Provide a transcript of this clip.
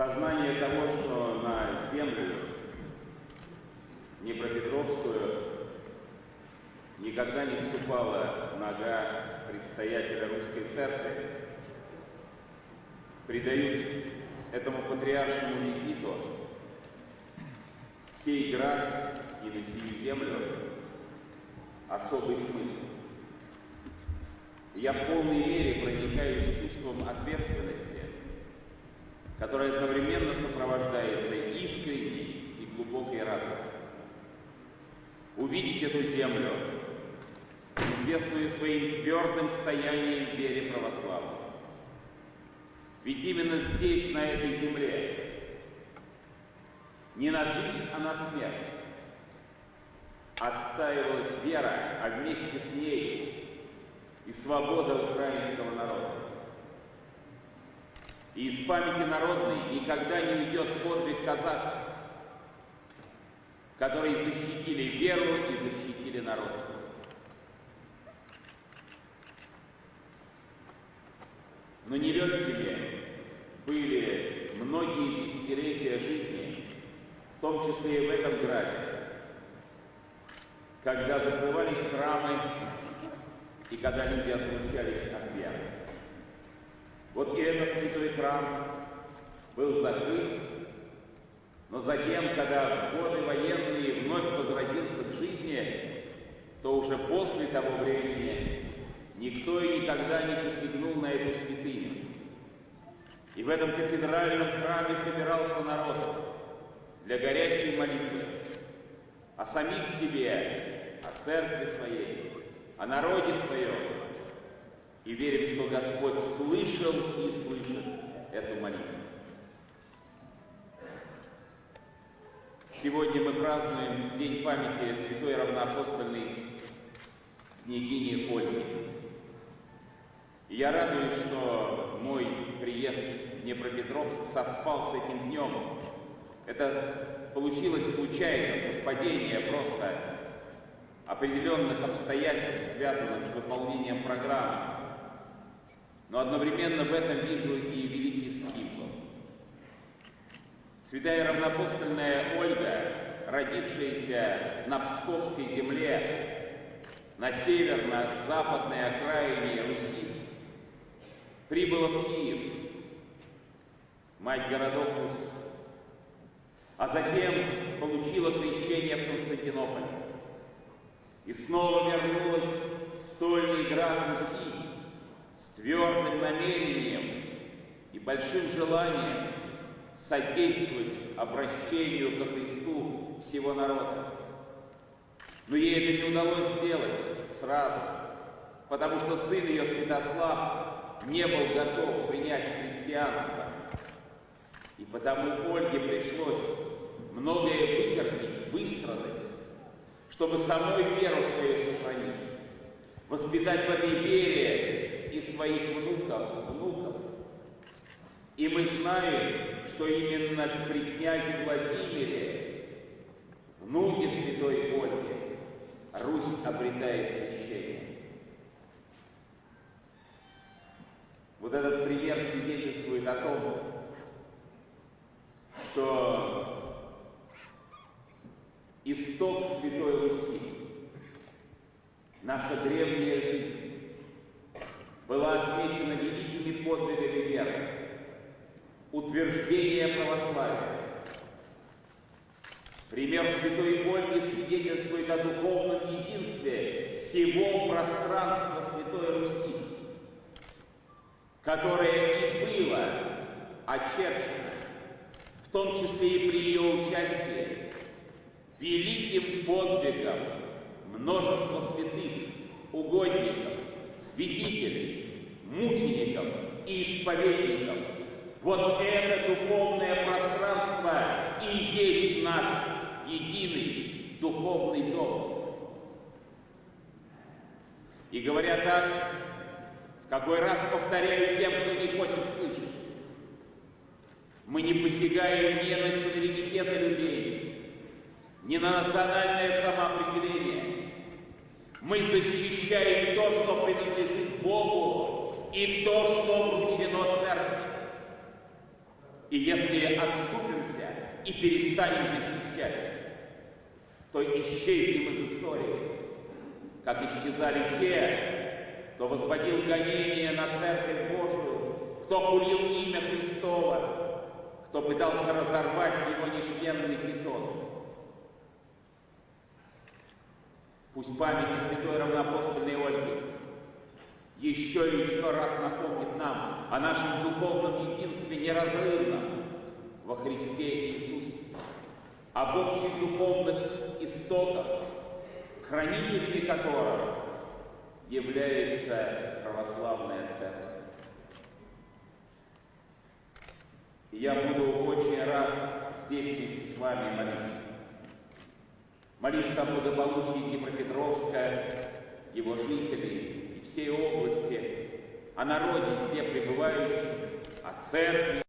Сознание того, что на землю Днепропетровскую никогда не вступала нога предстоятеля русской церкви, придают этому патриаршему визиту сей град и на сию землю особый смысл. Я в полной мере проникаюсь чувством ответственности, которое одновременно сопровождается искренней и глубокой радостью. Увидеть эту землю, известную своим твердым стоянием в вере православной. Ведь именно здесь, на этой земле, не на жизнь, а на смерть отстаивалась вера, а вместе с ней и свобода украинского. И из памяти народной никогда не уйдет подвиг казаков, которые защитили веру и защитили народ. Но нелегкими были многие десятилетия жизни, в том числе и в этом граде, когда закрывались храмы и когда люди отлучались от веры. Вот и этот святой храм был закрыт, но затем, когда в годы военные вновь возродился к жизни, то уже после того времени никто и никогда не посягнул на эту святыню. И в этом кафедральном храме собирался народ для горячей молитвы о самих себе, о церкви своей, о народе своем. И верим, что Господь слышал и слышит эту молитву. Сегодня мы празднуем День памяти святой равноапостольной княгини Ольги. И я радуюсь, что мой приезд в Днепропетровск совпал с этим днем. Это получилось случайно, совпадение просто определенных обстоятельств, связанных с выполнением программы. Но одновременно в этом вижу и великий смысл. Святая равнопостольная Ольга, родившаяся на Псковской земле, на северно-западной окраине Руси, прибыла в Киев, мать городов русских, а затем получила крещение в Константинополе. И снова вернулась в стольный град Руси твердым намерением и большим желанием содействовать обращению ко Христу всего народа. Но ей это не удалось сделать сразу, потому что сын ее, Святослав, не был готов принять христианство. И потому Ольге пришлось многое вытерпеть, выстрадать, чтобы самой веру свою сохранить, воспитать в этой своих внуков, внуков. И мы знаем, что именно при князе Владимире, внуке святой Ольги, Русь обретает крещение. Вот этот пример свидетельствует о том, что исток Святой Руси, наша древняя жизнь, была отмечена великими подвигами веры, утверждение православия. Пример святой Ольги свидетельствует о духовном единстве всего пространства Святой Руси, которое и было очерчено, в том числе и при ее участии, великим подвигом множества святых, угодников, святителей, мучеников и исповедников. Вот это духовное пространство и есть наш единый духовный дом. И говоря так, какой раз повторяю тем, кто не хочет слышать, мы не посягаем ни на суверенитеты людей, ни на национальное самоопределение. Мы защищаем то, что принадлежит Богу, и то, что вручено церкви. И если отступимся и перестанем защищать, то исчезнем из истории, как исчезали те, кто возводил гонения на Церковь Божию, кто хулил имя Христова, кто пытался разорвать его неизменный питон. Пусть память о святой равноапостольной Ольге еще и еще раз напомнит нам о нашем духовном единстве неразрывном во Христе Иисусе, об общих духовных истоках, хранителями которых является православная церковь. Я буду очень рад здесь вместе с вами молиться. Молиться о благополучии Днепропетровска, его жителей и всей области, о народе, везде пребывающем, о церкви,